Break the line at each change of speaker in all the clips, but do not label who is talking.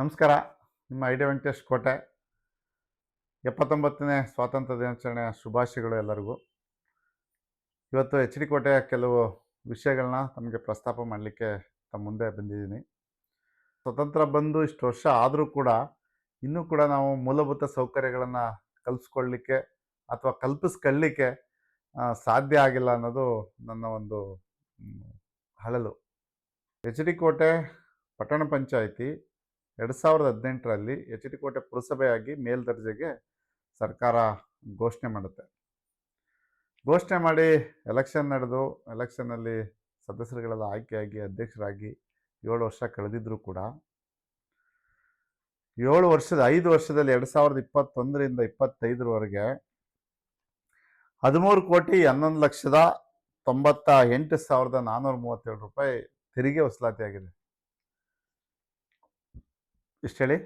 ನಮಸ್ಕಾರ. ನಿಮ್ಮ ಐಡಿಯಾ ವೆಂಕಟೇಶ್ ಕೋಟೆ. ಎಪ್ಪತ್ತೊಂಬತ್ತನೇ ಸ್ವಾತಂತ್ರ್ಯ ದಿನಾಚರಣೆಯ ಶುಭಾಶಯಗಳು ಎಲ್ಲರಿಗೂ. ಇವತ್ತು ಎಚ್ ಡಿ ಕೋಟೆಯ ಕೆಲವು ವಿಷಯಗಳನ್ನ ತಮಗೆ ಪ್ರಸ್ತಾಪ ಮಾಡಲಿಕ್ಕೆ ತಮ್ಮ ಮುಂದೆ ಬಂದಿದ್ದೀನಿ. ಸ್ವತಂತ್ರ ಬಂದು ಇಷ್ಟು ವರ್ಷ ಆದರೂ ಕೂಡ ಇನ್ನೂ ಕೂಡ ನಾವು ಮೂಲಭೂತ ಸೌಕರ್ಯಗಳನ್ನು ಕಲ್ಪಿಸ್ಕೊಳ್ಳಿಕ್ಕೆ ಅಥವಾ ಕಲ್ಪಿಸ್ಕೊಳ್ಳಿಕ್ಕೆ ಸಾಧ್ಯ ಆಗಿಲ್ಲ ಅನ್ನೋದು ನನ್ನ ಒಂದು ಹಳಲು. ಎಚ್ ಡಿ ಕೋಟೆ ಪಟ್ಟಣ ಪಂಚಾಯಿತಿ ಎರಡು ಸಾವಿರದ ಹದಿನೆಂಟರಲ್ಲಿ ಎಚ್ ಡಿ ಕೋಟೆ ಪುರಸಭೆಯಾಗಿ ಮೇಲ್ದರ್ಜೆಗೆ ಸರ್ಕಾರ ಘೋಷಣೆ ಮಾಡುತ್ತೆ. ಘೋಷಣೆ ಮಾಡಿ ಎಲೆಕ್ಷನ್ ನಡೆದು, ಎಲೆಕ್ಷನ್ನಲ್ಲಿ ಸದಸ್ಯರುಗಳೆಲ್ಲ ಆಯ್ಕೆಯಾಗಿ, ಅಧ್ಯಕ್ಷರಾಗಿ ಏಳು ವರ್ಷ ಕಳೆದಿದ್ದರೂ ಕೂಡ ಏಳು ವರ್ಷದ, ಐದು ವರ್ಷದಲ್ಲಿ ಎರಡು ಸಾವಿರದ ಇಪ್ಪತ್ತೊಂದರಿಂದ ಇಪ್ಪತ್ತೈದರವರೆಗೆ ಹದಿಮೂರು ಕೋಟಿ ಹನ್ನೊಂದು ಲಕ್ಷದ ತೊಂಬತ್ತ ಎಂಟು ಸಾವಿರದ ನಾನ್ನೂರ ಮೂವತ್ತೇಳು ರೂಪಾಯಿ ತೆರಿಗೆ ವಸೂಲಾತಿ ಆಗಿದೆ ಇಷ್ಟು ಹೇಳಿ?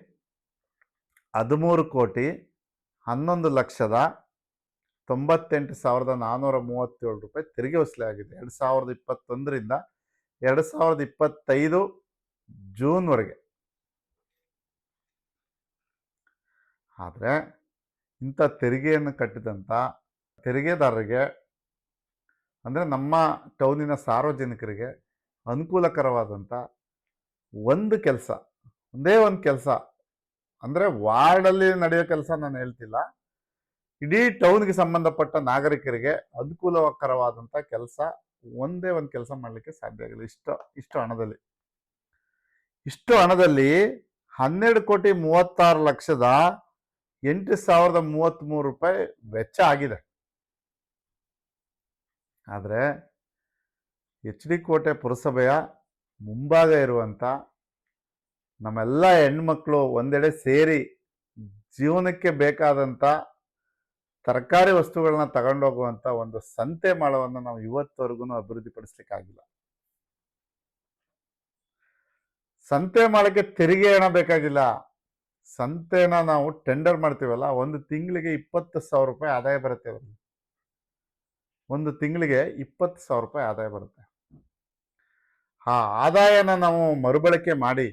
ಹದಿಮೂರು ಕೋಟಿ ಹನ್ನೊಂದು ಲಕ್ಷದ ತೊಂಬತ್ತೆಂಟು ಸಾವಿರದ ನಾನ್ನೂರ ಮೂವತ್ತೇಳು ರೂಪಾಯಿ ತೆರಿಗೆ ವಸೂಲಿ ಆಗಿದೆ. ಎರಡು ಸಾವಿರದ ಇಪ್ಪತ್ತೊಂದರಿಂದ ಎರಡು ಸಾವಿರದ ಇಪ್ಪತ್ತೈದು ಜೂನ್ವರೆಗೆ. ಆದರೆ ಇಂಥ ತೆರಿಗೆಯನ್ನು ಕಟ್ಟಿದಂಥ ತೆರಿಗೆದಾರರಿಗೆ, ಅಂದರೆ ನಮ್ಮ ಟೌನಿನ ಸಾರ್ವಜನಿಕರಿಗೆ ಅನುಕೂಲಕರವಾದಂಥ ಒಂದು ಕೆಲಸ ಒಂದೇ ಒಂದು ಕೆಲಸ. ಅಂದರೆ ವಾರ್ಡಲ್ಲಿ ನಡೆಯೋ ಕೆಲಸ ನಾನು ಹೇಳ್ತಿಲ್ಲ. ಇಡೀ ಟೌನ್ಗೆ ಸಂಬಂಧಪಟ್ಟ ನಾಗರಿಕರಿಗೆ ಅನುಕೂಲಕರವಾದಂಥ ಕೆಲಸ ಒಂದೇ ಒಂದು ಕೆಲಸ ಮಾಡಲಿಕ್ಕೆ ಸಾಧ್ಯ ಆಗಿಲ್ಲ. ಇಷ್ಟು ಇಷ್ಟು ಹಣದಲ್ಲಿ. ಇಷ್ಟು ಹಣದಲ್ಲಿ ಹನ್ನೆರಡು ಕೋಟಿ ಮೂವತ್ತಾರು ಲಕ್ಷದ ಎಂಟು ಸಾವಿರದ ಮೂವತ್ತ್ಮೂರು ರೂಪಾಯಿ ವೆಚ್ಚ ಆಗಿದೆ. ಆದರೆ ಎಚ್ ಡಿ ಕೋಟೆ ಪುರಸಭೆಯ ಮುಂಭಾಗ ಇರುವಂಥ ನಮ್ಮೆಲ್ಲ ಹೆಣ್ಮಕ್ಳು ಒಂದೆಡೆ ಸೇರಿ ಜೀವನಕ್ಕೆ ಬೇಕಾದಂಥ ತರಕಾರಿ ವಸ್ತುಗಳನ್ನ ತಗೊಂಡೋಗುವಂಥ ಒಂದು ಸಂತೆ ಮಾಳವನ್ನು ನಾವು ಇವತ್ತವರೆಗೂ ಅಭಿವೃದ್ಧಿಪಡಿಸ್ಲಿಕ್ಕಾಗಿಲ್ಲ. ಸಂತೆ ಮಾಳಕ್ಕೆ ತೆರಿಗೆ ಹಣ ಬೇಕಾಗಿಲ್ಲ. ಸಂತೆನ ನಾವು ಟೆಂಡರ್ ಮಾಡ್ತೀವಲ್ಲ, ಒಂದು ತಿಂಗಳಿಗೆ ಇಪ್ಪತ್ತು ಸಾವಿರ ರೂಪಾಯಿ ಆದಾಯ ಬರುತ್ತೆ ಅದರಲ್ಲಿ ಒಂದು ತಿಂಗಳಿಗೆ ಇಪ್ಪತ್ತು ಸಾವಿರ ರೂಪಾಯಿ ಆದಾಯ ಬರುತ್ತೆ. ಆ ಆದಾಯನ ನಾವು ಮರುಬಳಕೆ ಮಾಡಿ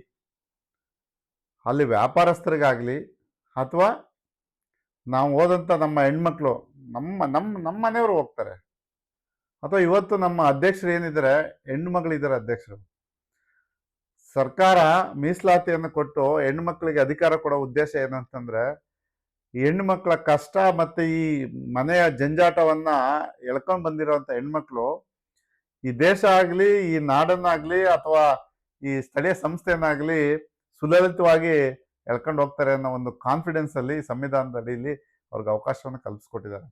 ಅಲ್ಲಿ ವ್ಯಾಪಾರಸ್ಥರಿಗಾಗಲಿ ಅಥವಾ ನಾವು ಹೋದಂಥ ನಮ್ಮ ಹೆಣ್ಮಕ್ಳು, ನಮ್ಮ ನಮ್ಮ ನಮ್ಮ ಮನೆಯವರು ಹೋಗ್ತಾರೆ. ಅಥವಾ ಇವತ್ತು ನಮ್ಮ ಅಧ್ಯಕ್ಷರು ಏನಿದ್ದಾರೆ, ಹೆಣ್ಮಗಳಿದ್ದಾರೆ ಅಧ್ಯಕ್ಷರು. ಸರ್ಕಾರ ಮೀಸಲಾತಿಯನ್ನು ಕೊಟ್ಟು ಹೆಣ್ಮಕ್ಳಿಗೆ ಅಧಿಕಾರ ಕೊಡೋ ಉದ್ದೇಶ ಏನಂತಂದರೆ ಹೆಣ್ಮಕ್ಳ ಕಷ್ಟ ಮತ್ತೆ ಈ ಮನೆಯ ಜಂಜಾಟವನ್ನ ಎಳ್ಕೊಂಡು ಬಂದಿರೋಂಥ ಹೆಣ್ಮಕ್ಳು, ಈ ದೇಶ ಆಗಲಿ, ಈ ನಾಡನ್ನಾಗಲಿ ಅಥವಾ ಈ ಸ್ಥಳೀಯ ಸಂಸ್ಥೆಯನ್ನಾಗ್ಲಿ ಸುಲಲಿತವಾಗಿ ಎಳ್ಕೊಂಡು ಹೋಗ್ತಾರೆ ಅನ್ನೋ ಒಂದು ಕಾನ್ಫಿಡೆನ್ಸ್ ಅಲ್ಲಿ, ಸಂವಿಧಾನದ ಅಡಿಯಲ್ಲಿ ಅವ್ರಿಗೆ ಅವಕಾಶವನ್ನು ಕಲ್ಪಿಸ್ಕೊಟ್ಟಿದ್ದಾರೆ.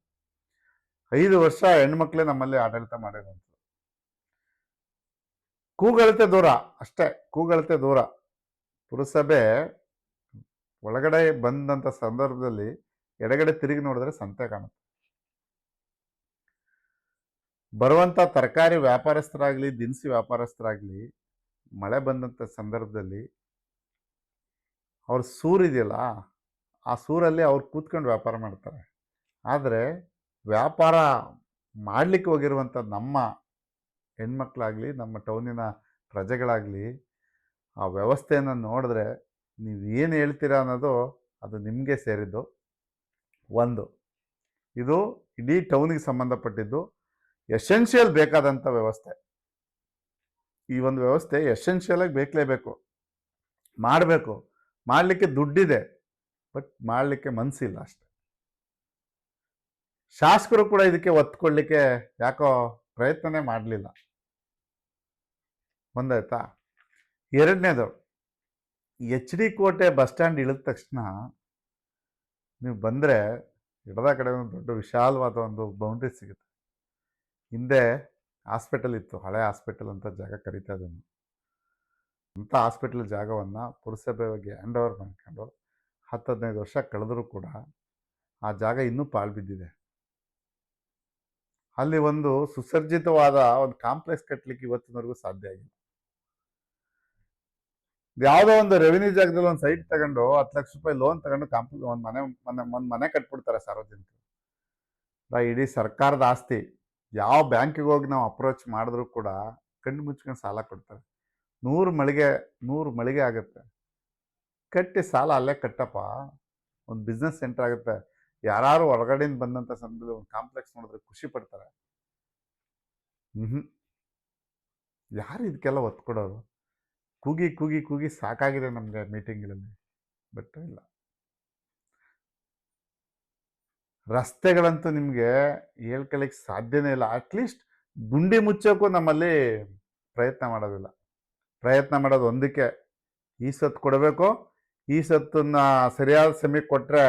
ಐದು ವರ್ಷ ಹೆಣ್ಮಕ್ಳೇ ನಮ್ಮಲ್ಲಿ ಆಡಳಿತ ಮಾಡಿರೋದು. ಕೂಗಳತೆ ದೂರ ಅಷ್ಟೇ, ಕೂಗಳತೆ ದೂರ. ಪುರಸಭೆ ಒಳಗಡೆ ಬಂದಂತ ಸಂದರ್ಭದಲ್ಲಿ ಎಡಗಡೆ ತಿರುಗಿ ನೋಡಿದ್ರೆ ಸಂತೆ ಕಾಣುತ್ತೆ. ಬರುವಂತ ತರಕಾರಿ ವ್ಯಾಪಾರಸ್ಥರಾಗ್ಲಿ, ದಿನಸಿ ವ್ಯಾಪಾರಸ್ಥರಾಗ್ಲಿ ಮಳೆ ಬಂದಂತ ಸಂದರ್ಭದಲ್ಲಿ ಅವ್ರ ಸೂರಿದೆಯಲ್ಲ ಆ ಸೂರಲ್ಲಿ ಅವ್ರು ಕೂತ್ಕೊಂಡು ವ್ಯಾಪಾರ ಮಾಡ್ತಾರೆ. ಆದರೆ ವ್ಯಾಪಾರ ಮಾಡಲಿಕ್ಕೆ ಹೋಗಿರುವಂಥ ನಮ್ಮ ಹೆಣ್ಮಕ್ಳಾಗಲಿ, ನಮ್ಮ ಟೌನಿನ ಪ್ರಜೆಗಳಾಗಲಿ, ಆ ವ್ಯವಸ್ಥೆಯನ್ನು ನೋಡಿದ್ರೆ ನೀವು ಏನು ಹೇಳ್ತೀರಾ ಅನ್ನೋದು ಅದು ನಿಮಗೆ ಸೇರಿದ್ದು. ಒಂದು, ಇದು ಇಡೀ ಟೌನಿಗೆ ಸಂಬಂಧಪಟ್ಟಿದ್ದು ಎಸೆನ್ಷಿಯಲ್ ಬೇಕಾದಂಥ ವ್ಯವಸ್ಥೆ. ಈ ಒಂದು ವ್ಯವಸ್ಥೆ ಎಸೆನ್ಷಿಯಲಾಗಿ ಬೇಕಲೇಬೇಕು, ಮಾಡಬೇಕು. ಮಾಡಲಿಕ್ಕೆ ದುಡ್ಡಿದೆ, ಬಟ್ ಮಾಡಲಿಕ್ಕೆ ಮನಸ್ಸಿಲ್ಲ ಅಷ್ಟೆ. ಶಾಸಕರು ಕೂಡ ಇದಕ್ಕೆ ಒತ್ಕೊಳ್ಳಿಕ್ಕೆ ಯಾಕೋ ಪ್ರಯತ್ನನೇ ಮಾಡಲಿಲ್ಲ. ಒಂದಾಯ್ತಾ? ಎರಡನೇದು, H D Kote bus stand ಇಳಿದ ತಕ್ಷಣ ನೀವು ಬಂದರೆ ಎಡದ ಕಡೆ ಒಂದು ದೊಡ್ಡ ವಿಶಾಲವಾದ ಒಂದು ಬೌಂಡ್ರಿ ಸಿಗುತ್ತೆ. ಹಿಂದೆ ಹಾಸ್ಪಿಟಲ್ ಇತ್ತು, ಹಳೆ ಹಾಸ್ಪಿಟಲ್ ಅಂತ ಜಾಗ ಕರಿತಾ ಇದ್ದೀನಿ. ಅಂಥ ಹಾಸ್ಪಿಟ್ಲ್ ಜಾಗವನ್ನು ಪುರಸಭೆಗೆ ಹ್ಯಾಂಡ್ ಓವರ್ ಮಾಡ್ಕೊಂಡು ಹತ್ತು ಹದಿನೈದು ವರ್ಷ ಕಳೆದರೂ ಕೂಡ ಆ ಜಾಗ ಇನ್ನೂ ಪಾಳು ಬಿದ್ದಿದೆ. ಅಲ್ಲಿ ಒಂದು ಸುಸರ್ಜಿತವಾದ ಒಂದು ಕಾಂಪ್ಲೆಕ್ಸ್ ಕಟ್ಟಲಿಕ್ಕೆ ಇವತ್ತಿನವರೆಗೂ ಸಾಧ್ಯ ಆಗಿಲ್ಲ. ಯಾವುದೋ ಒಂದು ರೆವಿನ್ಯೂ ಜಾಗದಲ್ಲಿ ಒಂದು ಸೈಟ್ ತಗೊಂಡು ಹತ್ತು ಲಕ್ಷ ರೂಪಾಯಿ ಲೋನ್ ತಗೊಂಡು ಕಾಂಪ್ಲೆಕ್ಸ್ ಒಂದು ಮನೆ ಮನೆ, ಒಂದು ಮನೆ ಕಟ್ಬಿಡ್ತಾರೆ ಸಾರ್ವಜನಿಕರು. ಇಡೀ ಸರ್ಕಾರದ ಆಸ್ತಿ, ಯಾವ ಬ್ಯಾಂಕಿಗೆ ಹೋಗಿ ನಾವು ಅಪ್ರೋಚ್ ಮಾಡಿದ್ರೂ ಕೂಡ ಕಣ್ಣು ಮುಚ್ಕೊಂಡು ಸಾಲ ಕೊಡ್ತಾರೆ. ನೂರು ಮಳಿಗೆ ನೂರು ಮಳಿಗೆ ಆಗುತ್ತೆ. ಕಟ್ಟಿ ಸಾಲ ಅಲ್ಲೇ ಕಟ್ಟಪ್ಪ. ಒಂದು ಬಿಸ್ನೆಸ್ ಸೆಂಟರ್ ಆಗುತ್ತೆ. ಯಾರು ಹೊರಗಡೆಯಿಂದ ಬಂದಂಥ ಸಂದರ್ಭದಲ್ಲಿ ಒಂದು ಕಾಂಪ್ಲೆಕ್ಸ್ ನೋಡಿದ್ರೆ ಖುಷಿ ಪಡ್ತಾರೆ. ಹ್ಞೂ ಯಾರು ಇದಕ್ಕೆಲ್ಲ ಒತ್ತು ಕೊಡೋರು? ಕೂಗಿ ಕೂಗಿ ಕೂಗಿ ಸಾಕಾಗಿದೆ ನಮಗೆ ಮೀಟಿಂಗ್ಗಳಲ್ಲಿ ಬಟ್ ಇಲ್ಲ. ರಸ್ತೆಗಳಂತೂ ನಿಮಗೆ ಹೇಳ್ಕೊಳ್ಳಿಕ್ಕೆ ಸಾಧ್ಯನೇ ಇಲ್ಲ. ಅಟ್ಲೀಸ್ಟ್ ಗುಂಡಿ ಮುಚ್ಚೋಕ್ಕೂ ನಮ್ಮಲ್ಲಿ ಪ್ರಯತ್ನ ಮಾಡೋದಿಲ್ಲ. ಪ್ರಯತ್ನ ಮಾಡೋದು ಒಂದಕ್ಕೆ. ಈ ಸತ್ತು ಕೊಡಬೇಕು? ಈ ಸತ್ತನ್ನ ಸರಿಯಾದ ಸಮಯಕ್ಕೆ ಕೊಟ್ಟರೆ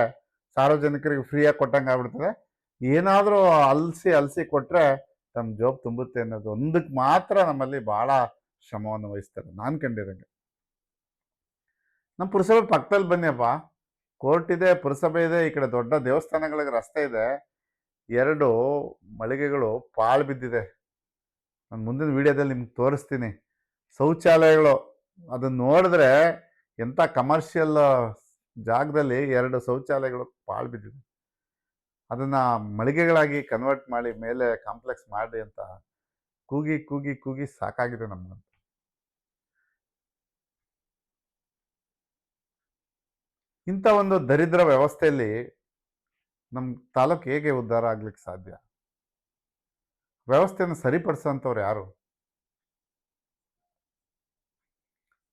ಸಾರ್ವಜನಿಕರಿಗೆ ಫ್ರೀಯಾಗಿ ಕೊಟ್ಟಂಗೆ ಆಗ್ಬಿಡ್ತದೆ. ಏನಾದರೂ ಅಲಸಿ ಅಲಸಿ ಕೊಟ್ಟರೆ ತಮ್ಮ ಜೋಬ್ ತುಂಬುತ್ತೆ ಅನ್ನೋದು ಒಂದಕ್ಕೆ ಮಾತ್ರ ನಮ್ಮಲ್ಲಿ ಭಾಳ ಶ್ರಮವನ್ನು ವಹಿಸ್ತಾರೆ. ನಾನು ಕಂಡಿರಂಗೆ. ನಮ್ಮ ಪುರಸಭೆ ಪಕ್ಕದಲ್ಲಿ ಬನ್ನಿಯಪ್ಪ ಕೋರ್ಟ್ ಇದೆ, ಪುರಸಭೆ ಇದೆ, ಈ ಕಡೆ ದೊಡ್ಡ ದೇವಸ್ಥಾನಗಳಿಗೆ ರಸ್ತೆ ಇದೆ. ಎರಡು ಮಳಿಗೆಗಳು ಪಾಳು ಬಿದ್ದಿದೆ. ನಾನು ಮುಂದಿನ ವಿಡಿಯೋದಲ್ಲಿ ನಿಮ್ಗೆ ತೋರಿಸ್ತೀನಿ. ಶೌಚಾಲಯಗಳು ಅದನ್ನ ನೋಡಿದ್ರೆ ಎಂಥ ಕಮರ್ಷಿಯಲ್ ಜಾಗದಲ್ಲಿ ಎರಡು ಶೌಚಾಲಯಗಳು ಪಾಳು ಬಿದ್ದಿದೆ. ಅದನ್ನ ಮಳಿಗೆಗಳಾಗಿ ಕನ್ವರ್ಟ್ ಮಾಡಿ ಮೇಲೆ ಕಾಂಪ್ಲೆಕ್ಸ್ ಮಾಡಿ ಅಂತ ಕೂಗಿ ಕೂಗಿ ಕೂಗಿ ಸಾಕಾಗಿದೆ ನಮ್ಗೆ ಇಂಥ ಒಂದು ದರಿದ್ರ ವ್ಯವಸ್ಥೆಯಲ್ಲಿ ನಮ್ಮ ತಾಲೂಕು ಹೇಗೆ ಉದ್ಧಾರ ಆಗ್ಲಿಕ್ಕೆ ಸಾಧ್ಯ? ವ್ಯವಸ್ಥೆಯನ್ನು ಸರಿಪಡಿಸೋಂಥವ್ರು ಯಾರು?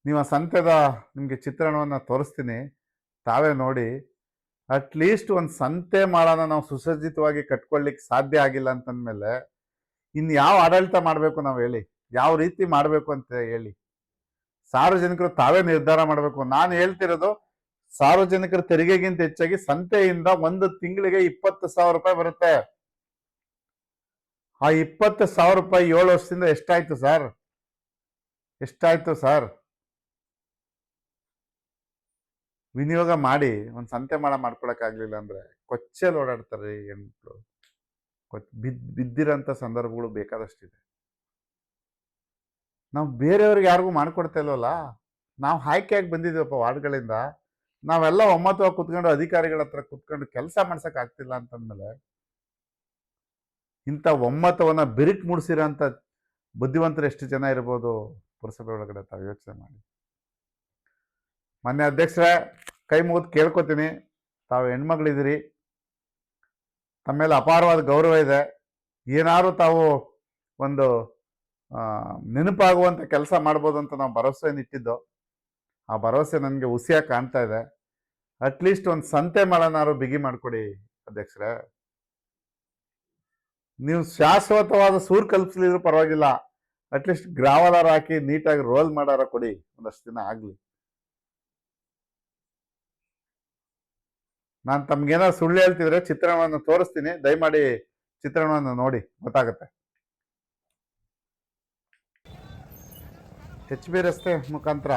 ನೀವು ಆ ಸಂತೆದ ನಿಮಗೆ ಚಿತ್ರಣವನ್ನು ತೋರಿಸ್ತೀನಿ. ತಾವೇ ನೋಡಿ ಅಟ್ಲೀಸ್ಟ್ ಒಂದು ಸಂತೆ ಮಾಡೋಣ ನಾವು ಸುಸಜ್ಜಿತವಾಗಿ ಕಟ್ಕೊಳ್ಳಿಕ್ಕೆ ಸಾಧ್ಯ ಆಗಿಲ್ಲ ಅಂತಂದಮೇಲೆ ಇನ್ನು ಯಾವ ಆಡಳಿತ ಮಾಡಬೇಕು ನಾವು ಹೇಳಿ, ಯಾವ ರೀತಿ ಮಾಡಬೇಕು ಅಂತ ಹೇಳಿ. ಸಾರ್ವಜನಿಕರು ತಾವೇ ನಿರ್ಧಾರ ಮಾಡಬೇಕು. ನಾನು ಹೇಳ್ತಿರೋದು, ಸಾರ್ವಜನಿಕರ ತೆರಿಗೆಗಿಂತ ಹೆಚ್ಚಾಗಿ ಸಂತೆಯಿಂದ ಒಂದು ತಿಂಗಳಿಗೆ ಇಪ್ಪತ್ತು ಸಾವಿರ ರೂಪಾಯಿ ಬರುತ್ತೆ. ಆ ಇಪ್ಪತ್ತು ಸಾವಿರ ರೂಪಾಯಿ ಏಳು ವರ್ಷದಿಂದ ಎಷ್ಟಾಯ್ತು ಸರ್ ಎಷ್ಟಾಯ್ತು ಸರ್ ವಿನಿಯೋಗ ಮಾಡಿ, ಒಂದು ಸಂತೆ ಮಾಡ ಮಾಡ್ಕೊಳಕ್ಕಾಗ್ಲಿಲ್ಲ ಅಂದ್ರೆ ಕೊಚ್ಚಲ್ಲಿ ಓಡಾಡ್ತಾರೆ ಹೆಣ್ಮಕ್ಳು. ಕೊಚ್, ಬಿದ್ ಬಿದ್ದಿರೋಂಥ ಸಂದರ್ಭಗಳು ಬೇಕಾದಷ್ಟಿದೆ. ನಾವು ಬೇರೆಯವ್ರಿಗೆ ಯಾರಿಗೂ ಮಾಡ್ಕೊಡ್ತಾ ಇಲ್ವಲ್ಲ? ನಾವು ಆಯ್ಕೆಯಾಗಿ ಬಂದಿದ್ದೀವಪ್ಪ ವಾರ್ಡ್ಗಳಿಂದ. ನಾವೆಲ್ಲ ಒಮ್ಮತವಾಗಿ ಕುತ್ಕೊಂಡು ಅಧಿಕಾರಿಗಳ ಹತ್ರ ಕುತ್ಕೊಂಡು ಕೆಲಸ ಮಾಡ್ಸೋಕ್ಕಾಗ್ತಿಲ್ಲ ಅಂತಂದ್ಮೇಲೆ ಇಂಥ ಒಮ್ಮತವನ್ನ ಬಿರುಕು ಮೂಡಿಸಿರೋಂಥ ಬುದ್ಧಿವಂತರು ಎಷ್ಟು ಜನ ಇರ್ಬೋದು ಪುರಸಭೆ ಒಳಗಡೆ ತಾವು ಯೋಚನೆ ಮಾಡಿ. ಮೊನ್ನೆ ಅಧ್ಯಕ್ಷರೇ, ಕೈ ಮುಗಿದು ಕೇಳ್ಕೊತೀನಿ. ತಾವು ಹೆಣ್ಮಗಳಿದ್ದೀರಿ ತಮ್ಮ ಮೇಲೆ ಅಪಾರವಾದ ಗೌರವ ಇದೆ. ಏನಾದ್ರು ತಾವು ಒಂದು ನೆನಪಾಗುವಂಥ ಕೆಲಸ ಮಾಡ್ಬೋದು ಅಂತ ನಾವು ಭರವಸೆಯನ್ನು ಇಟ್ಟಿದ್ದು. ಆ ಭರವಸೆ ನನಗೆ ಹುಸಿಯಾಗಿ ಕಾಣ್ತಾ ಇದೆ. ಅಟ್ಲೀಸ್ಟ್ ಒಂದು ಸಂತೆ ಮಳನಾರು ಬಿಗಿ ಮಾಡಿಕೊಡಿ ಅಧ್ಯಕ್ಷರೇ. ನೀವು ಶಾಶ್ವತವಾದ ಸೂರು ಕಲ್ಪಿಸ್ಲಿದ್ರು ಪರವಾಗಿಲ್ಲ. ಅಟ್ಲೀಸ್ಟ್ ಗ್ರಾವಲಾರ ಹಾಕಿ ನೀಟಾಗಿ ರೋಲ್ ಮಾಡಾರ ಕೊಡಿ. ಒಂದಷ್ಟು ದಿನ ಆಗಲಿ. ನಾನು ತಮ್ಗೇನಾದ್ರು ಸುಳ್ಳು ಹೇಳ್ತಿದ್ರೆ ಚಿತ್ರಣವನ್ನು ತೋರಿಸ್ತೀನಿ. ದಯಮಾಡಿ ಚಿತ್ರಣವನ್ನು ನೋಡಿ. ಗೊತ್ತಾಗುತ್ತೆ. ಎಚ್ ಬಿ ರಸ್ತೆ ಮುಖಾಂತರ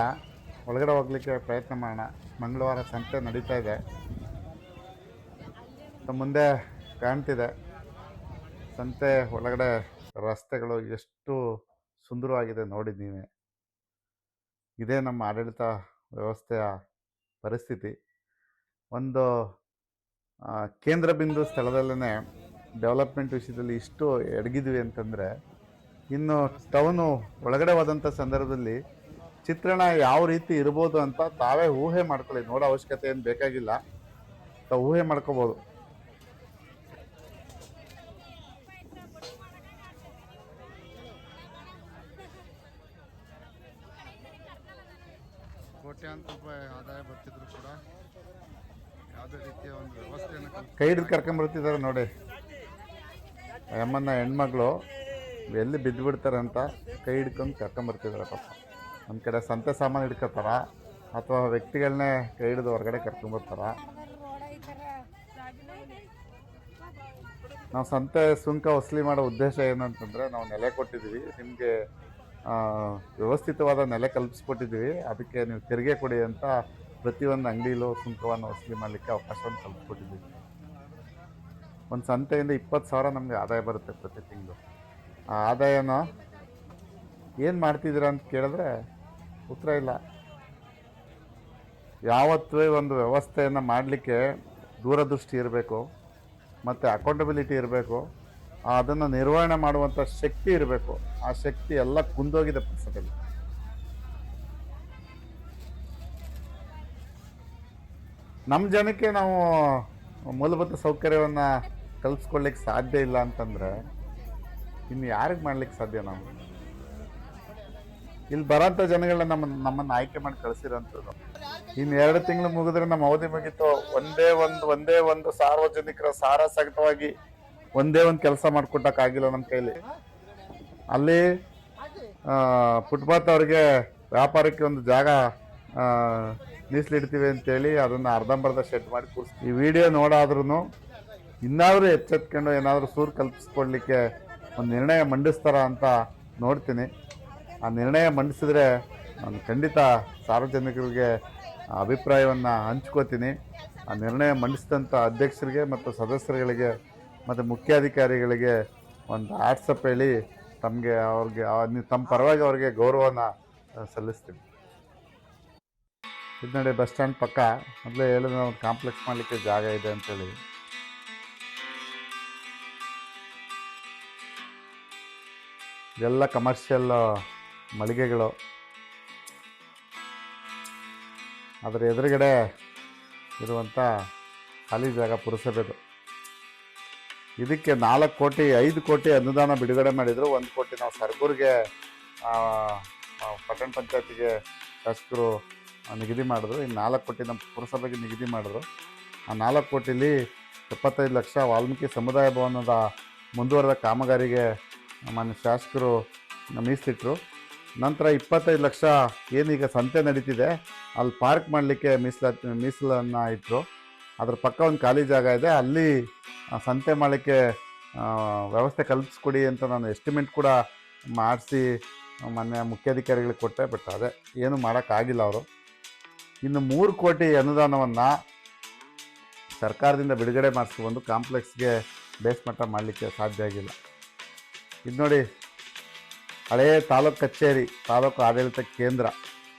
ಒಳಗಡೆ ಹೋಗ್ಲಿಕ್ಕೆ ಪ್ರಯತ್ನ ಮಾಡೋಣ. ಮಂಗಳವಾರ ಸಂತೆ ನಡೀತಾ ಇದೆ. ಮುಂದೆ ಕಾಣ್ತಿದೆ. ಸಂತೆ ಒಳಗಡೆ ರಸ್ತೆಗಳು ಎಷ್ಟು ಸುಂದರವಾಗಿದೆ ನೋಡಿ ನೀವೇ. ಇದೇ ನಮ್ಮ ಆಡಳಿತ ವ್ಯವಸ್ಥೆಯ ಪರಿಸ್ಥಿತಿ. ಒಂದು ಕೇಂದ್ರ ಬಿಂದು ಸ್ಥಳದಲ್ಲೇ ಡೆವಲಪ್ಮೆಂಟ್ ವಿಷಯದಲ್ಲಿ ಇಷ್ಟು ಎಡಗಿದ್ವಿ ಅಂತಂದರೆ, ಇನ್ನು ಟೌನು ಒಳಗಡೆ ಹೋದಂಥ ಸಂದರ್ಭದಲ್ಲಿ ಚಿತ್ರಣ ಯಾವ ರೀತಿ ಇರ್ಬೋದು ಅಂತ ತಾವೇ ಊಹೆ ಮಾಡ್ಕೊಳ್ಳಿ. ನೋಡೋ ಅವಶ್ಯಕತೆ ಏನು ಬೇಕಾಗಿಲ್ಲ. ತಾವು ಊಹೆ ಮಾಡ್ಕೋಬೋದು.
ಕೋಟ್ಯಾಂತರ ರೂಪಾಯಿ ಆದಾಯ ಬರ್ತಿದ್ರು ಕೂಡ ಯಾವುದೇ ರೀತಿಯ ಒಂದು ವ್ಯವಸ್ಥೆಯನ್ನು ಕಲ್ಪಿಸಿ
ಕೈ ಹಿಡಿದು ಕರ್ಕೊಂಬರ್ತಿದ್ದಾರೆ ನೋಡಿ. ಅಮ್ಮನ ಹೆಣ್ಮಗಳು ಎಲ್ಲಿ ಬಿದ್ದು ಬಿಡ್ತಾರೆ ಅಂತ ಕೈ ಹಿಡ್ಕೊಂಡು ಕರ್ಕೊಂಬರ್ತಿದ್ದಾರೆ ಪಾಪ. ನಮ್ಮ ಕಡೆ ಸಂತೆ ಸಾಮಾನು ಹಿಡ್ಕೊತಾರ, ಅಥವಾ ವ್ಯಕ್ತಿಗಳನ್ನೇ ಕೈ ಹಿಡಿದು ಹೊರಗಡೆ ಕರ್ಕೊಂಬರ್ತಾರ ನಾವು ಸಂತೆ ಸುಂಕ ವಸೂಲಿ ಮಾಡೋ ಉದ್ದೇಶ ಏನಂತಂದರೆ, ನಾವು ನೆಲೆ ಕೊಟ್ಟಿದ್ದೀವಿ ನಿಮಗೆ ವ್ಯವಸ್ಥಿತವಾದ ನೆಲೆ ಕಲ್ಪಿಸ್ಕೊಟ್ಟಿದ್ದೀವಿ ಅದಕ್ಕೆ ನೀವು ತೆರಿಗೆ ಕೊಡಿ ಅಂತ ಪ್ರತಿಯೊಂದು ಅಂಗಡಿಲೂ ಸುಂಕವನ್ನು ವಸೂಲಿ ಮಾಡಲಿಕ್ಕೆ ಅವಕಾಶವನ್ನು ಕಲ್ಪಿಸ್ಕೊಟ್ಟಿದ್ದೀವಿ. ಒಂದು ಸಂತೆಯಿಂದ ಇಪ್ಪತ್ತು ಸಾವಿರ ನಮಗೆ ಆದಾಯ ಬರುತ್ತೆ ಪ್ರತಿ ತಿಂಗಳು. ಆ ಆದಾಯನ ಏನು ಮಾಡ್ತಿದ್ದೀರಾ ಅಂತ ಕೇಳಿದ್ರೆ ಉತ್ತರ ಇಲ್ಲ. ಯಾವತ್ತೂ ಒಂದು ವ್ಯವಸ್ಥೆಯನ್ನು ಮಾಡಲಿಕ್ಕೆ ದೂರದೃಷ್ಟಿ ಇರಬೇಕು, ಮತ್ತು ಅಕೌಂಟಬಿಲಿಟಿ ಇರಬೇಕು, ಅದನ್ನು ನಿರ್ವಹಣೆ ಮಾಡುವಂಥ ಶಕ್ತಿ ಇರಬೇಕು. ಆ ಶಕ್ತಿ ಎಲ್ಲ ಕುಂದೋಗಿದೆ ಪುಸ್ತಕದಲ್ಲಿ ನಮ್ಮ ಜನಕ್ಕೆ ನಾವು ಮೂಲಭೂತ ಸೌಕರ್ಯವನ್ನು ಕಲ್ಸ್ಕೊಳ್ಳಿಕ್ಕೆ ಸಾಧ್ಯ ಇಲ್ಲ ಅಂತಂದರೆ ಇನ್ನು ಯಾರಿಗೆ ಮಾಡ್ಲಿಕ್ಕೆ ಸಾಧ್ಯ ನಾವು? ಇಲ್ಲಿ ಬರೋಂಥ ಜನಗಳನ್ನ ನಮ್ಮ ನಮ್ಮನ್ನು ಆಯ್ಕೆ ಮಾಡಿ ಕಳಿಸಿರೋಂಥದ್ದು. ಇನ್ನು ಎರಡು ತಿಂಗಳು ಮುಗಿದ್ರೆ ನಮ್ಮ ಅವಧಿ ಮುಗೀತು. ಒಂದೇ ಒಂದು ಒಂದೇ ಒಂದು ಸಾರ್ವಜನಿಕರ ಸಾರ ಸಹಿತವಾಗಿ ಒಂದೇ ಒಂದು ಕೆಲಸ ಮಾಡಿಕೊಟ್ಟಕ್ಕಾಗಿಲ್ಲ ನಮ್ಮ ಕೈಲಿ. ಅಲ್ಲಿ ಫುಟ್ಪಾತ್ ಅವ್ರಿಗೆ ವ್ಯಾಪಾರಕ್ಕೆ ಒಂದು ಜಾಗ ಮೀಸಲಿಡ್ತೀವಿ ಅಂತೇಳಿ ಅದನ್ನು ಅರ್ಧಂಬರ್ಧ ಶೆಡ್ ಮಾಡಿ ಕೂರಿಸಿ ಈ ವಿಡಿಯೋ ನೋಡಾದ್ರೂ ಇನ್ನಾದರೂ ಎಚ್ಚೆತ್ಕೊಂಡು ಏನಾದರೂ ಸೂರು ಕಲ್ಪಿಸ್ಕೊಡ್ಲಿಕ್ಕೆ ಒಂದು ನಿರ್ಣಯ ಮಂಡಿಸ್ತಾರ ಅಂತ ನೋಡ್ತೀನಿ. ಆ ನಿರ್ಣಯ ಮಂಡಿಸಿದ್ರೆ ನಾನು ಖಂಡಿತ ಸಾರ್ವಜನಿಕರಿಗೆ ಅಭಿಪ್ರಾಯವನ್ನು ಹಂಚ್ಕೋತೀನಿ. ಆ ನಿರ್ಣಯ ಮಂಡಿಸಿದಂಥ ಅಧ್ಯಕ್ಷರಿಗೆ ಮತ್ತು ಸದಸ್ಯರುಗಳಿಗೆ ಮತ್ತು ಮುಖ್ಯಾಧಿಕಾರಿಗಳಿಗೆ ಒಂದು ವಾಟ್ಸಪ್ ಹೇಳಿ ತಮಗೆ ಅವ್ರಿಗೆ ನೀವು ತಮ್ಮ ಪರವಾಗಿ ಅವ್ರಿಗೆ ಗೌರವನ ಸಲ್ಲಿಸ್ತೀನಿ. ಇದು ಬಸ್ ಸ್ಟ್ಯಾಂಡ್ ಪಕ್ಕ ಮೊದಲೇ ಹೇಳಿದ್ರೆ ಒಂದು ಕಾಂಪ್ಲೆಕ್ಸ್ ಮಾಡಲಿಕ್ಕೆ ಜಾಗ ಇದೆ ಅಂತೇಳಿ. ಇದೆಲ್ಲ ಕಮರ್ಷಿಯಲ್ ಮಳಿಗೆಗಳು. ಅದರ ಎದುರುಗಡೆ ಇರುವಂಥ ಖಾಲಿ ಜಾಗ ಪುರಸಭೆದು. ಇದಕ್ಕೆ ನಾಲ್ಕು ಕೋಟಿ, ಐದು ಕೋಟಿ ಅನುದಾನ ಬಿಡುಗಡೆ ಮಾಡಿದರು. ಒಂದು ಕೋಟಿ ನಾವು ಸರ್ಗೂರಿಗೆ ಪಟ್ಟಣ ಪಂಚಾಯತಿಗೆ ಶಾಸಕರು ನಿಗದಿ ಮಾಡಿದ್ರು. ಈ ನಾಲ್ಕು ಕೋಟಿ ನಮ್ಮ ಪುರಸಭೆಗೆ ನಿಗದಿ ಮಾಡಿದ್ರು. ಆ ನಾಲ್ಕು ಕೋಟಿಲಿ ಎಪ್ಪತ್ತೈದು ಲಕ್ಷ ವಾಲ್ಮೀಕಿ ಸಮುದಾಯ ಭವನದ ಮುಂದುವರೆದ ಕಾಮಗಾರಿಗೆ ಮಾನ್ಯ ಶಾಸಕರು ಮೀಸಲಿಟ್ಟರು ನಂತರ ಇಪ್ಪತ್ತೈದು ಲಕ್ಷ ಏನೀಗ ಸಂತೆ ನಡೀತಿದೆ. ಅಲ್ಲಿ ಪಾರ್ಕ್ ಮಾಡಲಿಕ್ಕೆ ಮೀಸಲ, ಮೀಸಲನ್ನು ಇಟ್ಟರು ಅದ್ರ ಪಕ್ಕ ಒಂದು ಖಾಲಿ ಜಾಗ ಇದೆ. ಅಲ್ಲಿ ಸಂತೆ ಮಾಡಲಿಕ್ಕೆ ವ್ಯವಸ್ಥೆ ಕಲ್ಪಿಸ್ಕೊಡಿ ಅಂತ ನಾನು ಎಸ್ಟಿಮೇಟ್ ಕೂಡ ಮಾಡಿಸಿ ಮೊನ್ನೆ ಮುಖ್ಯಾಧಿಕಾರಿಗಳಿಗೆ ಕೊಟ್ಟೆ ಬಟ್ ಅದೇ ಏನು ಮಾಡೋಕ್ಕಾಗಿಲ್ಲ ಅವರು. ಇನ್ನು ಮೂರು ಕೋಟಿ ಅನುದಾನವನ್ನು ಸರ್ಕಾರದಿಂದ ಬಿಡುಗಡೆ ಮಾಡಿಸ್ಕೊಂಡು ಕಾಂಪ್ಲೆಕ್ಸ್ಗೆ ಬೇಸ್ಮಟ್ಟ ಮಾಡಲಿಕ್ಕೆ ಸಾಧ್ಯ ಆಗಿಲ್ಲ. ಇದು ನೋಡಿ ಹಳೆಯ ತಾಲೂಕು ಕಚೇರಿ, ತಾಲೂಕು ಆಡಳಿತ ಕೇಂದ್ರ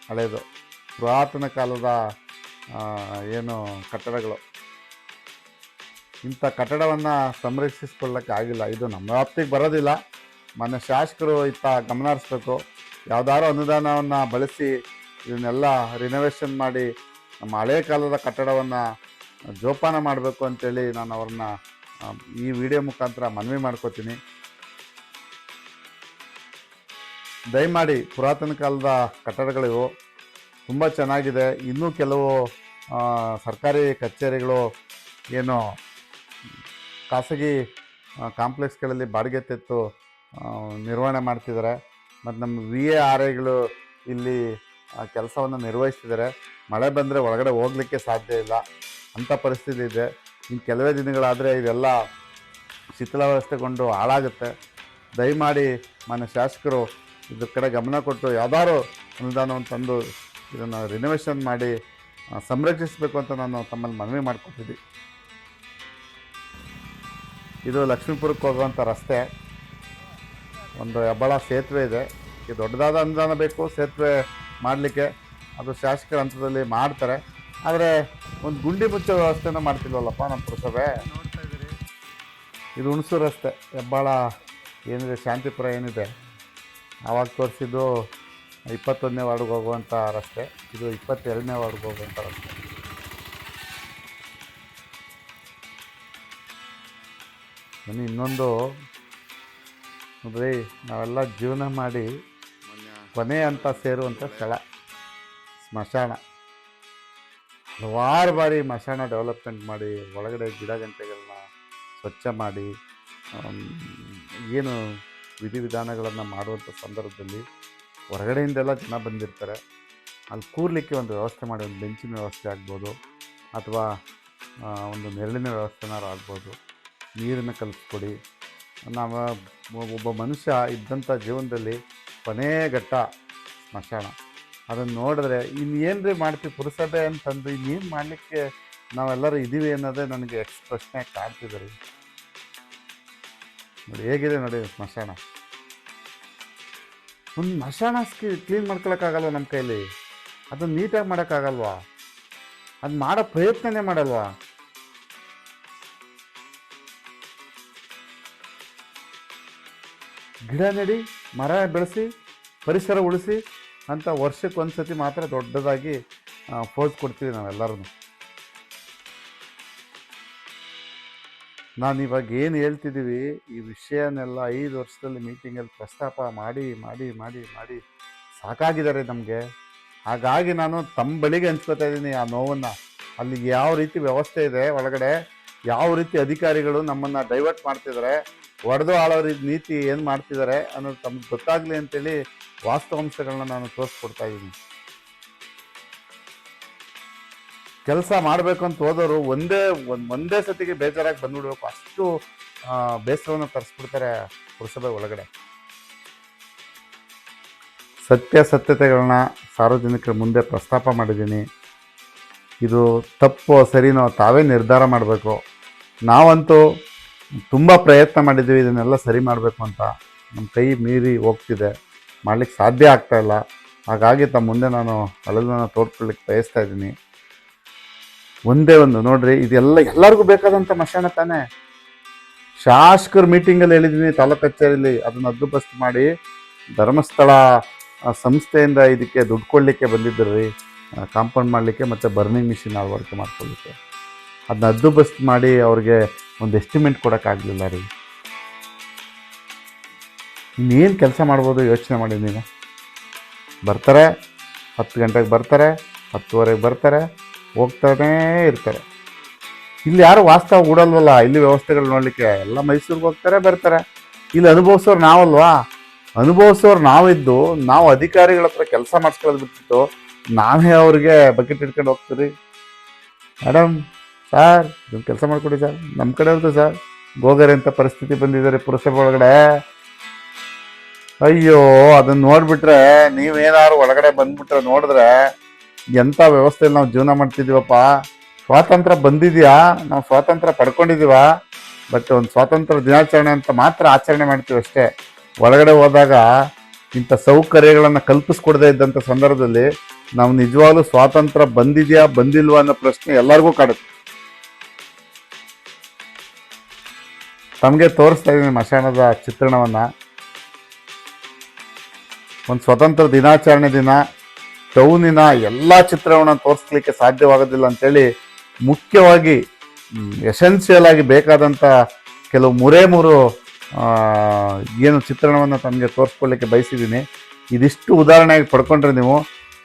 ಹಳೆಯದು ಪುರಾತನ ಕಾಲದ ಏನು ಕಟ್ಟಡಗಳು. ಇಂಥ ಕಟ್ಟಡವನ್ನು ಸಂರಕ್ಷಿಸ್ಕೊಳ್ಳೋಕ್ಕೆ ಆಗಿಲ್ಲ. ಇದು ನಮ್ಮ ವ್ಯಾಪ್ತಿಗೆ ಬರೋದಿಲ್ಲ. ಮೊನ್ನೆ ಶಾಸಕರು ಇತ್ತ ಗಮನ ಹರಿಸ್ಬೇಕು. ಯಾವ್ದಾದ್ರು ಅನುದಾನವನ್ನು ಬಳಸಿ ಇದನ್ನೆಲ್ಲ ರಿನೋವೇಷನ್ ಮಾಡಿ ನಮ್ಮ ಹಳೆ ಕಾಲದ ಕಟ್ಟಡವನ್ನು ಜೋಪಾನ ಮಾಡಬೇಕು ಅಂತೇಳಿ ನಾನು ಅವ್ರನ್ನ ಈ ವಿಡಿಯೋ ಮುಖಾಂತರ ಮನವಿ ಮಾಡ್ಕೋತೀನಿ. ದಯಮಾಡಿ ಪುರಾತನ ಕಾಲದ ಕಟ್ಟಡಗಳಿವು ತುಂಬ ಚೆನ್ನಾಗಿದೆ. ಇನ್ನೂ ಕೆಲವು ಸರ್ಕಾರಿ ಕಚೇರಿಗಳು ಏನು ಖಾಸಗಿ ಕಾಂಪ್ಲೆಕ್ಸ್ಗಳಲ್ಲಿ ಬಾಡಿಗೆ ತೆತ್ತು ನಿರ್ವಹಣೆ ಮಾಡ್ತಿದ್ದಾರೆ. ಮತ್ತು ನಮ್ಮ ವಿ ಎ ಆರ್ ಐಗಳು ಇಲ್ಲಿ ಕೆಲಸವನ್ನು ನಿರ್ವಹಿಸ್ತಿದ್ದಾರೆ ಮಳೆ ಬಂದರೆ ಒಳಗಡೆ ಹೋಗಲಿಕ್ಕೆ ಸಾಧ್ಯ ಇಲ್ಲ. ಅಂಥ ಪರಿಸ್ಥಿತಿ ಇದೆ. ಇನ್ನು ಕೆಲವೇ ದಿನಗಳಾದರೆ ಇದೆಲ್ಲ ಶಿಥಿಲಾವಸ್ಥೆಗೊಂಡು ಹಾಳಾಗುತ್ತೆ. ದಯಮಾಡಿ ಮನೆ ಶಾಸಕರು ಇದ್ರ ಕಡೆ ಗಮನ ಕೊಟ್ಟು ಯಾವ್ದಾದ್ರು ಅನುದಾನವನ್ನು ತಂದು ಇದನ್ನು ರಿನೋವೇಷನ್ ಮಾಡಿ ಸಂರಕ್ಷಿಸಬೇಕು ಅಂತ ನಾನು ತಮ್ಮಲ್ಲಿ ಮನವಿ ಮಾಡ್ಕೊತಿದ್ದೆ. ಇದು ಲಕ್ಷ್ಮೀಪುರಕ್ಕೆ ಹೋಗುವಂಥ ರಸ್ತೆ. ಒಂದು ಹೆಬ್ಬಳ ಸೇತುವೆ ಇದೆ. ಇದು ದೊಡ್ಡದಾದ ಅನುದಾನ ಬೇಕು, ಸೇತುವೆ ಮಾಡಲಿಕ್ಕೆ ಅದು ಶಾಸಕರ ಹಂತದಲ್ಲಿ ಮಾಡ್ತಾರೆ. ಆದರೆ ಒಂದು ಗುಂಡಿ ಮುಚ್ಚೋ ವ್ಯವಸ್ಥೆನ ಮಾಡ್ತಿಲ್ವಲ್ಲಪ್ಪ ನಮ್ಮ ಪುರಸಭೆ? ಇದು ಹುಣಸೂರು ರಸ್ತೆ ಹೆಬ್ಬಾಳ ಏನಿದೆ ಶಾಂತಿಪುರ ಏನಿದೆ? ಆವಾಗ ತೋರಿಸಿದ್ದು ಇಪ್ಪತ್ತೊಂದನೇ ವಾರ್ಡ್ಗೆ ಹೋಗುವಂಥ ರಸ್ತೆ. ಇದು ಇಪ್ಪತ್ತೆರಡನೇ ವಾರ್ಡ್ಗೆ ಹೋಗುವಂಥ ರಸ್ತೆ. ಇನ್ನೊಂದು. ನೋಡ್ರಿ ನಾವೆಲ್ಲ ಜೀವನ ಮಾಡಿ ಕೊನೆ ಅಂತ ಸೇರುವಂಥ ಸ್ಥಳ. ಸ್ಮಶಾನ. ಹಲವಾರು ಬಾರಿ ಮಶಾನ ಡೆವಲಪ್ಮೆಂಟ್ ಮಾಡಿ, ಒಳಗಡೆ ಗಿಡ ಗಂಟೆಗಳನ್ನ ಸ್ವಚ್ಛ ಮಾಡಿ ಏನು ವಿಧಿವಿಧಾನಗಳನ್ನು ಮಾಡುವಂಥ ಸಂದರ್ಭದಲ್ಲಿ ಹೊರಗಡೆಯಿಂದೆಲ್ಲ ಜನ ಬಂದಿರ್ತಾರೆ. ಅಲ್ಲಿ ಕೂರ್ಲಿಕ್ಕೆ ಒಂದು ವ್ಯವಸ್ಥೆ ಮಾಡಿ, ಒಂದು ಬೆಂಚಿನ ವ್ಯವಸ್ಥೆ ಆಗ್ಬೋದು, ಅಥವಾ ಒಂದು ನೆರಳಿನ ವ್ಯವಸ್ಥೆನಾರು ಆಗ್ಬೋದು. ನೀರನ್ನು ಕಲಿಸ್ಕೊಡಿ. ನಾವು ಒಬ್ಬ ಮನುಷ್ಯ ಇದ್ದಂಥ ಜೀವನದಲ್ಲಿ ಕೊನೇ ಘಟ್ಟ ಸ್ಮಶಾನ. ಅದನ್ನು ನೋಡಿದ್ರೆ ಇನ್ನೇನ್ರಿ ಮಾಡ್ತೀವಿ ಪುರಸಭೆ ಅಂತಂದು ಇನ್ನೇನು ಮಾಡಲಿಕ್ಕೆ ನಾವೆಲ್ಲರೂ ಇದ್ದೀವಿ ಅನ್ನೋದೇ ನನಗೆ ಎಕ್ಸ್ ಪ್ರಶ್ನೆ ಕಾಡ್ತಿದ್ದಾರೆ ನೋಡಿ ಹೇಗಿದೆ ನೋಡಿ ಸ್ಮಶಾನ. ಒಂದು ಸ್ಮಶಾನ ಸ್ಕಿ ಕ್ಲೀನ್ ಮಾಡ್ಕೊಳಕ್ಕಾಗಲ್ವ ನಮ್ಮ ಕೈಲಿ? ಅದನ್ನು ನೀಟಾಗಿ ಮಾಡೋಕ್ಕಾಗಲ್ವಾ? ಅದು ಮಾಡೋ ಪ್ರಯತ್ನನೇ ಮಾಡಲ್ವಾ? ಗಿಡ ನೆಡಿ, ಮರ ಬೆಳೆಸಿ, ಪರಿಸರ ಉಳಿಸಿ ಅಂತ ವರ್ಷಕ್ಕೆ ಒಂದು ಸತಿ ಮಾತ್ರ ದೊಡ್ಡದಾಗಿ ಫೋಸ್ ಕೊಡ್ತೀವಿ ನಾವೆಲ್ಲರೂ ನಾನಿವಾಗ ಏನು ಹೇಳ್ತಿದ್ದೀವಿ ಈ ವಿಷಯನೆಲ್ಲ ಐದು ವರ್ಷದಲ್ಲಿ ಮೀಟಿಂಗಲ್ಲಿ ಪ್ರಸ್ತಾಪ ಮಾಡಿ ಮಾಡಿ ಮಾಡಿ ಮಾಡಿ ಸಾಕಾಗಿದ್ದಾರೆ ನಮಗೆ. ಹಾಗಾಗಿ ನಾನು ತಮ್ಮ ಬಳಿಗೆ ಹಂಚ್ಕೋತಾ ಇದ್ದೀನಿ ಆ ನೋವನ್ನು. ಅಲ್ಲಿ ಯಾವ ರೀತಿ ವ್ಯವಸ್ಥೆ ಇದೆ ಒಳಗಡೆ, ಯಾವ ರೀತಿ ಅಧಿಕಾರಿಗಳು ನಮ್ಮನ್ನು ಡೈವರ್ಟ್ ಮಾಡ್ತಿದ್ದಾರೆ ಒಡೆದು ಆಳೋ ಇದು ನೀತಿ ಏನು ಮಾಡ್ತಿದ್ದಾರೆ ಅನ್ನೋದು ತಮ್ಗೆ ಗೊತ್ತಾಗಲಿ ಅಂತೇಳಿ ವಾಸ್ತವಾಂಶಗಳನ್ನ ನಾನು ತೋರಿಸ್ಕೊಡ್ತಾ ಇದ್ದೀನಿ ಕೆಲಸ ಮಾಡಬೇಕು ಅಂತ ಹೋದವರು ಒಂದೇ ಒಂದು ಒಂದೇ ಸತಿಗೆ ಬೇಜಾರಾಗಿ ಬಂದ್ಬಿಡ್ಬೇಕು. ಅಷ್ಟು ಬೇಸರವನ್ನು ತರಿಸ್ಬಿಡ್ತಾರೆ ಪುರಸಭೆ ಒಳಗಡೆ. ಸತ್ಯಾಸತ್ಯತೆಗಳನ್ನ ಸಾರ್ವಜನಿಕರ ಮುಂದೆ ಪ್ರಸ್ತಾಪ ಮಾಡಿದ್ದೀನಿ. ಇದು ತಪ್ಪು ಸರಿನೋ ತಾವೇ ನಿರ್ಧಾರ ಮಾಡಬೇಕು. ನಾವಂತೂ ತುಂಬ ಪ್ರಯತ್ನ ಮಾಡಿದ್ದೀವಿ, ಇದನ್ನೆಲ್ಲ ಸರಿ ಮಾಡಬೇಕು ಅಂತ. ನಮ್ಮ ಕೈ ಮೀರಿ ಹೋಗ್ತಿದೆ. ಮಾಡಲಿಕ್ಕೆ ಸಾಧ್ಯ ಆಗ್ತಾ ಇಲ್ಲ. ಹಾಗಾಗಿ ತಮ್ಮ ಮುಂದೆ ನಾನು ಅಳಲನ್ನು ತೋಡ್ಕೊಳ್ಳಿಕ್ಕೆ ಬಯಸ್ತಾ ಇದ್ದೀನಿ. ಒಂದೇ ಒಂದು, ನೋಡ್ರಿ, ಇದೆಲ್ಲ ಎಲ್ಲರಿಗೂ ಬೇಕಾದಂಥ ಮಶಾನ ತಾನೇ. ಶಾಸಕರ ಮೀಟಿಂಗಲ್ಲಿ ಹೇಳಿದ್ದೀನಿ ತಾಲೂಕು ಕಚೇರಿಯಲ್ಲಿ ಅದನ್ನು ಹದ್ದುಬಸ್ತು ಮಾಡಿ ಧರ್ಮಸ್ಥಳ ಸಂಸ್ಥೆಯಿಂದ ಇದಕ್ಕೆ ದುಡ್ಡು ಕೊಡಲಿಕ್ಕೆ ರೀ ಕಾಂಪೌಂಡ್ ಮಾಡಲಿಕ್ಕೆ ಮತ್ತು ಬರ್ನಿಂಗ್ ಮಿಷಿನ್ ಅಳವಡಿಕೆ ಮಾಡ್ಕೊಳ್ಳಿಕ್ಕೆ. ಅದನ್ನ ಹದ್ದುಬಸ್ತು ಮಾಡಿ ಅವ್ರಿಗೆ ಒಂದು ಎಸ್ಟಿಮೇಟ್ ಕೊಡೋಕ್ಕಾಗಲಿಲ್ಲ ರೀ. ಇನ್ನೇನು ಕೆಲಸ ಮಾಡ್ಬೋದು ಯೋಚನೆ ಮಾಡಿ ನೀನು. ಬರ್ತಾರೆ, ಹತ್ತು ಗಂಟೆಗೆ ಬರ್ತಾರೆ, ಹತ್ತುವರೆಗೆ ಬರ್ತಾರೆ, ಹೋಗ್ತಾನೇ ಇರ್ತಾರೆ. ಇಲ್ಲಿ ಯಾರು ವಾಸ್ತವ ಹೂಡಲ್ವಲ್ಲ, ಇಲ್ಲಿ ವ್ಯವಸ್ಥೆಗಳು ನೋಡಲಿಕ್ಕೆ. ಎಲ್ಲ ಮೈಸೂರಿಗೆ ಹೋಗ್ತಾರೆ, ಬರ್ತಾರೆ. ಇಲ್ಲಿ ಅನುಭವಿಸೋರು ನಾವಲ್ವಾ? ಅನುಭವಿಸೋರು ನಾವಿದ್ದು, ನಾವು ಅಧಿಕಾರಿಗಳ ಹತ್ರ ಕೆಲಸ ಮಾಡಿಸ್ಕೊಳ್ಳೋದು ಬಿಟ್ಟಿತ್ತು ನಾವೇ ಅವ್ರಿಗೆ ಬಕೆಟ್ ಹಿಡ್ಕೊಂಡು ಹೋಗ್ತೀರಿ? ಮೇಡಮ್ ಸರ್ ಇದೊಂದು ಕೆಲಸ ಮಾಡಿಕೊಡಿ ಸರ್. ನಮ್ಮ ಕಡೆ ಇರ್ತದೆ ಸರ್. ಗೋಗರೆ ಅಂತ ಪರಿಸ್ಥಿತಿ ಬಂದಿದ್ದಾರೆ ಪುರಸಭೆ ಒಳಗಡೆ. ಅಯ್ಯೋ ಅದನ್ನ ನೋಡ್ಬಿಟ್ರೆ ನೀವೇನಾದ್ರು ಒಳಗಡೆ ಬಂದ್ಬಿಟ್ರೆ ನೋಡಿದ್ರೆ ಎಂಥ ವ್ಯವಸ್ಥೆಯಲ್ಲಿ ನಾವು ಜೀವನ ಮಾಡ್ತಿದ್ದೀವಪ್ಪ? ಸ್ವಾತಂತ್ರ್ಯ ಬಂದಿದ್ಯಾ? ನಾವು ಸ್ವಾತಂತ್ರ್ಯ ಪಡ್ಕೊಂಡಿದ್ದೀವಾ? ಬಟ್ ಒಂದು ಸ್ವಾತಂತ್ರ್ಯ ದಿನಾಚರಣೆ ಅಂತ ಮಾತ್ರ ಆಚರಣೆ ಮಾಡ್ತೀವಿ ಅಷ್ಟೇ. ಒಳಗಡೆ ಹೋದಾಗ ಇಂಥ ಸೌಕರ್ಯಗಳನ್ನು ಕಲ್ಪಿಸ್ಕೊಡದೇ ಇದ್ದಂಥ ಸಂದರ್ಭದಲ್ಲಿ ನಾವು ನಿಜವಾಗ್ಲೂ ಸ್ವಾತಂತ್ರ್ಯ ಬಂದಿದೆಯಾ, ಬಂದಿಲ್ವಾ ಅನ್ನೋ ಪ್ರಶ್ನೆ ಎಲ್ಲರಿಗೂ ಕಾಡುತ್ತೆ. ತಮಗೆ ತೋರಿಸ್ತಾ ಇದ್ದೀನಿ ಮಶಾನದ ಚಿತ್ರಣವನ್ನು. ಒಂದು ಸ್ವತಂತ್ರ ದಿನಾಚರಣೆ ದಿನ, ಟೌನಿನ ಎಲ್ಲ ಚಿತ್ರವನ್ನು ತೋರಿಸ್ಲಿಕ್ಕೆ ಸಾಧ್ಯವಾಗೋದಿಲ್ಲ ಅಂತೇಳಿ ಮುಖ್ಯವಾಗಿ ಎಸೆನ್ಷಿಯಲ್ ಆಗಿ ಬೇಕಾದಂಥ ಕೆಲವು ಮೂರೇ ಮೂರು ಏನು ಚಿತ್ರಣವನ್ನು ತಮಗೆ ತೋರಿಸ್ಕೊಳ್ಳಿಕ್ಕೆ ಬಯಸಿದ್ದೀನಿ ಇದಿಷ್ಟು ಉದಾಹರಣೆಯಾಗಿ ಪಡ್ಕೊಂಡ್ರೆ ನೀವು,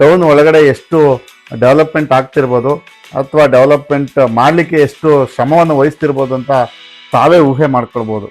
ಟೌನ್ ಒಳಗಡೆ ಎಷ್ಟು ಡೆವಲಪ್ಮೆಂಟ್ ಆಗ್ತಿರ್ಬೋದು, ಅಥವಾ ಡೆವಲಪ್ಮೆಂಟ್ ಮಾಡಲಿಕ್ಕೆ ಎಷ್ಟು ಶ್ರಮವನ್ನು ವಹಿಸ್ತಿರ್ಬೋದು ಅಂತ ತಾವೇ ಊಹೆ ಮಾಡ್ಕೊಳ್ಬೋದು.